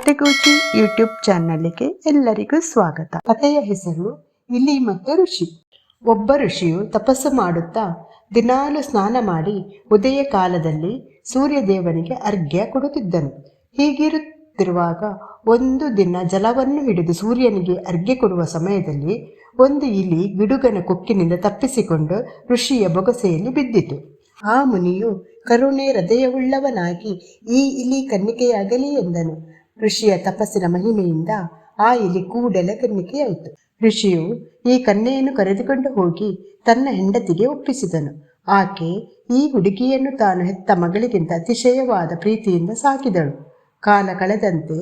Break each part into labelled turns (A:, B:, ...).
A: ಕತೆಗೂಚಿ YouTube ಚಾನಲ್ಗೆ ಎಲ್ಲರಿಗೂ ಸ್ವಾಗತ. ಕಥೆಯ ಹೆಸರು ಇಲಿ ಮತ್ತು ಋಷಿ. ಒಬ್ಬ ಋಷಿಯು ತಪಸ್ಸು ಮಾಡುತ್ತಾ ದಿನಾಲು ಸ್ನಾನ ಮಾಡಿ ಉದಯ ಕಾಲದಲ್ಲಿ ಸೂರ್ಯದೇವನಿಗೆ ಅರ್ಘ್ಯ ಕೊಡುತ್ತಿದ್ದನು. ಹೀಗಿರುತ್ತಿರುವಾಗ ಒಂದು ದಿನ ಜಲವನ್ನು ಹಿಡಿದು ಸೂರ್ಯನಿಗೆ ಅರ್ಘ್ಯ ಕೊಡುವ ಸಮಯದಲ್ಲಿ ಒಂದು ಇಲಿ ಗಿಡುಗನ ಕೊಕ್ಕಿನಿಂದ ತಪ್ಪಿಸಿಕೊಂಡು ಋಷಿಯ ಬೊಗಸೆಯಲ್ಲಿ ಬಿದ್ದಿತು. ಆ ಮುನಿಯು ಕರುಣೆ ಹೃದಯವುಳ್ಳವನಾಗಿ ಈ ಇಲಿ ಕನ್ನಿಕೆಯಾಗಲಿ ಎಂದನು. ಋಷಿಯ ತಪಸ್ಸಿನ ಮಹಿಮೆಯಿಂದ ಆ ಇಲಿ ಕೂಡಲ ಕನ್ನಿಕೆಯಾಯಿತು ಋಷಿಯು ಈ ಕನ್ಯೆಯನ್ನು ಕರೆದುಕೊಂಡು ಹೋಗಿ ತನ್ನ ಹೆಂಡತಿಗೆ ಒಪ್ಪಿಸಿದನು. ಆಕೆ ಈ ಹುಡುಗಿಯನ್ನು ತಾನು ಹೆತ್ತ ಮಗಳಿಗಿಂತ ಅತಿಶಯವಾದ ಪ್ರೀತಿಯಿಂದ ಸಾಕಿದಳು. ಕಾಲ ಕಳೆದಂತೆ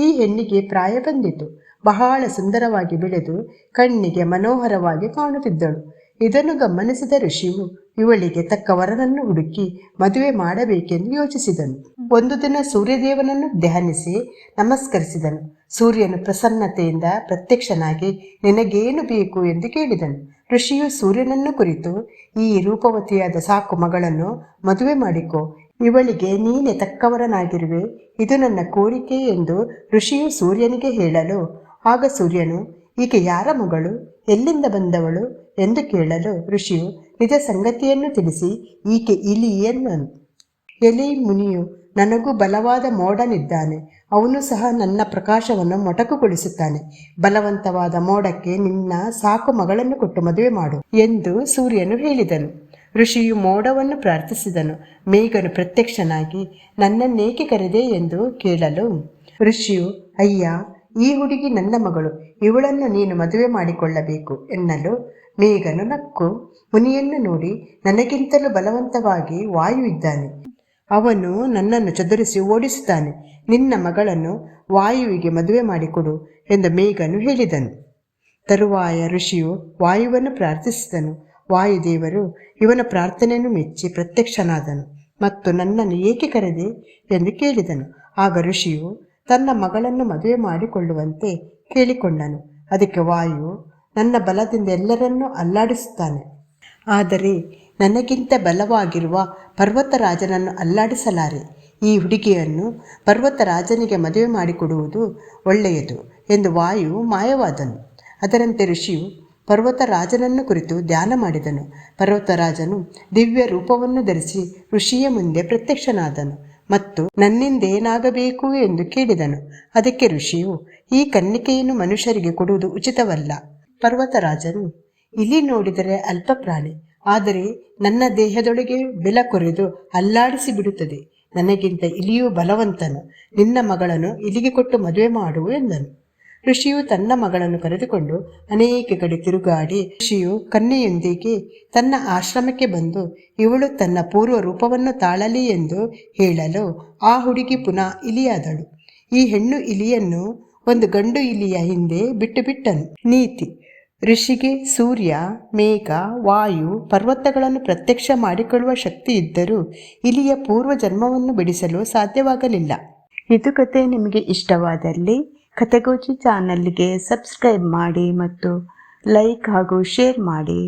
A: ಈ ಹೆಣ್ಣಿಗೆ ಪ್ರಾಯ ಬಂದಿತು. ಬಹಳ ಸುಂದರವಾಗಿ ಬೆಳೆದು ಕಣ್ಣಿಗೆ ಮನೋಹರವಾಗಿ ಕಾಣುತ್ತಿದ್ದಳು. ಇದನ್ನು ಗಮನಿಸಿದ ಋಷಿಯು ಇವಳಿಗೆ ತಕ್ಕ ವರನನ್ನು ಹುಡುಕಿ ಮದುವೆ ಮಾಡಬೇಕೆಂದು ಯೋಚಿಸಿದನು. ಒಂದು ದಿನ ಸೂರ್ಯದೇವನನ್ನು ಧ್ಯಾನಿಸಿ ನಮಸ್ಕರಿಸಿದನು. ಸೂರ್ಯನು ಪ್ರಸನ್ನತೆಯಿಂದ ಪ್ರತ್ಯಕ್ಷನಾಗಿ, ನಿನಗೇನು ಬೇಕು? ಎಂದು ಕೇಳಿದನು. ಋಷಿಯು ಸೂರ್ಯನನ್ನು ಕುರಿತು, ಈ ರೂಪವತಿಯಾದ ಸಾಕು ಮಗಳನ್ನು ಮದುವೆ ಮಾಡಿಕೊ. ಇವಳಿಗೆ ನೀನೆ ತಕ್ಕವರನಾಗಿರುವೆ. ಇದು ನನ್ನ ಕೋರಿಕೆ ಎಂದು ಋಷಿಯು ಸೂರ್ಯನಿಗೆ ಹೇಳಲು, ಆಗ ಸೂರ್ಯನು, ಈಕೆ ಯಾರ ಮಗಳು? ಎಲ್ಲಿಂದ ಬಂದವಳು? ಎಂದು ಕೇಳಲು ಋಷಿಯು ನಿಜ ಸಂಗತಿಯನ್ನು ತಿಳಿಸಿ, ಈಕೆ ಇಲಿ ಎನ್ನನು ಎಲಿ ಮುನಿಯು ನನಗೂ ಬಲವಾದ ಮೋಡನಿದ್ದಾನೆ. ಅವನು ಸಹ ನನ್ನ ಪ್ರಕಾಶವನ್ನು ಮೊಟಕುಗೊಳಿಸುತ್ತಾನೆ. ಬಲವಂತವಾದ ಮೋಡಕ್ಕೆ ನಿನ್ನ ಸಾಕು ಮಗಳನ್ನು ಕೊಟ್ಟು ಮದುವೆ ಮಾಡು ಎಂದು ಸೂರ್ಯನು ಹೇಳಿದನು. ಋಷಿಯು ಮೋಡವನ್ನು ಪ್ರಾರ್ಥಿಸಿದನು. ಮೇಘನು ಪ್ರತ್ಯಕ್ಷನಾಗಿ, ನನ್ನನ್ನೇಕೆ ಕರೆದೆ? ಎಂದು ಕೇಳಲು ಋಷಿಯು, ಅಯ್ಯ ಈ ಹುಡುಗಿ ನನ್ನ ಮಗಳು, ಇವಳನ್ನು ನೀನು ಮದುವೆ ಮಾಡಿಕೊಳ್ಳಬೇಕು ಎನ್ನಲು ಮೇಘನು ನಕ್ಕು. ಮುನಿಯನ್ನು ನೋಡಿ ನನಗಿಂತಲೂ ಬಲವಂತವಾಗಿ ವಾಯು ಇದ್ದಾನೆ. ಅವನು ನನ್ನನ್ನು ಚದುರಿಸಿ ಓಡಿಸುತ್ತಾನೆ. ನಿನ್ನ ಮಗಳನ್ನು ವಾಯುವಿಗೆ ಮದುವೆ ಮಾಡಿಕೊಡು ಎಂದು ಮೇಘನು ಹೇಳಿದನು. ತರುವಾಯ ಋಷಿಯು ವಾಯುವನ್ನು ಪ್ರಾರ್ಥಿಸಿದನು. ವಾಯುದೇವರು ಇವನ ಪ್ರಾರ್ಥನೆಯನ್ನು ಮೆಚ್ಚಿ ಪ್ರತ್ಯಕ್ಷನಾದನು ಮತ್ತು ನನ್ನನ್ನು ಏಕೆ ಕರೆದೆ ಎಂದು ಕೇಳಿದನು. ಆಗ ಋಷಿಯು ತನ್ನ ಮಗಳನ್ನು ಮದುವೆ ಮಾಡಿಕೊಳ್ಳುವಂತೆ ಕೇಳಿಕೊಂಡನು. ಅದಕ್ಕೆ ವಾಯು ನನ್ನ ಬಲದಿಂದ ಎಲ್ಲರನ್ನೂ ಅಲ್ಲಾಡಿಸುತ್ತಾನೆ. ಆದರೆ ನನಗಿಂತ ಬಲವಾಗಿರುವ ಪರ್ವತರಾಜನನ್ನು ಅಲ್ಲಾಡಿಸಲಾರೆ. ಈ ಹುಡುಗಿಯನ್ನು ಪರ್ವತರಾಜನಿಗೆ ಮದುವೆ ಮಾಡಿಕೊಡುವುದು ಒಳ್ಳೆಯದು ಎಂದು ವಾಯು ಮಾಯವಾದನು. ಅದರಂತೆ ಋಷಿಯು ಪರ್ವತರಾಜನನ್ನು ಕುರಿತು ಧ್ಯಾನ ಮಾಡಿದನು. ಪರ್ವತರಾಜನು ದಿವ್ಯ ರೂಪವನ್ನು ಧರಿಸಿ ಋಷಿಯ ಮುಂದೆ ಪ್ರತ್ಯಕ್ಷನಾದನು. ಮತ್ತು ನನ್ನಿಂದೇನಾಗಬೇಕು ಎಂದು ಕೇಳಿದನು. ಅದಕ್ಕೆ ಋಷಿಯು, ಈ ಕನ್ನಿಕೆಯನ್ನು ಮನುಷ್ಯರಿಗೆ ಕೊಡುವುದು ಉಚಿತವಲ್ಲ. ಪರ್ವತರಾಜನು ಇಲಿ ನೋಡಿದರೆ ಅಲ್ಪ ಪ್ರಾಣಿ ಆದರೆ ನನ್ನ ದೇಹದೊಳಗೆ ಬೆಲ ಕೊರೆದು ಅಲ್ಲಾಡಿಸಿ ಬಿಡುತ್ತದೆ. ನನಗಿಂತ ಇಲಿಯು ಬಲವಂತನು. ನಿನ್ನ ಮಗಳನ್ನು ಇಲಿಗೆ ಕೊಟ್ಟು ಮದುವೆ ಮಾಡು ಎಂದನು. ಋಷಿಯು ತನ್ನ ಮಗಳನ್ನು ಕರೆದುಕೊಂಡು ಅನೇಕ ಕಡೆ ತಿರುಗಾಡಿ, ಋಷಿಯು ಕನ್ಯೆಯೊಂದಿಗೆ ತನ್ನ ಆಶ್ರಮಕ್ಕೆ ಬಂದು, ಇವಳು ತನ್ನ ಪೂರ್ವ ರೂಪವನ್ನು ತಾಳಲಿ ಎಂದು ಹೇಳಲು ಆ ಹುಡುಗಿ ಪುನಃ ಇಲಿಯಾದಳು. ಈ ಹೆಣ್ಣು ಇಲಿಯನ್ನು ಒಂದು ಗಂಡು ಇಲಿಯ ಹಿಂದೆ ಬಿಟ್ಟು ಬಿಟ್ಟನು. ನೀತಿ, ಋಷಿಗೆ ಸೂರ್ಯ, ಮೇಘ, ವಾಯು, ಪರ್ವತಗಳನ್ನು ಪ್ರತ್ಯಕ್ಷ ಮಾಡಿಕೊಳ್ಳುವ ಶಕ್ತಿ ಇದ್ದರೂ ಇಲಿಯ ಪೂರ್ವ ಜನ್ಮವನ್ನು ಬಿಡಿಸಲು ಸಾಧ್ಯವಾಗಲಿಲ್ಲ. ಇದು ಕತೆ ನಿಮಗೆ ಇಷ್ಟವಾದಲ್ಲಿ ಕತೆಗೋಚಿ ಚಾನಲ್ಗೆ ಸಬ್ಸ್ಕ್ರೈಬ್ ಮಾಡಿ ಮತ್ತು ಲೈಕ್ ಹಾಗೂ ಶೇರ್ ಮಾಡಿ.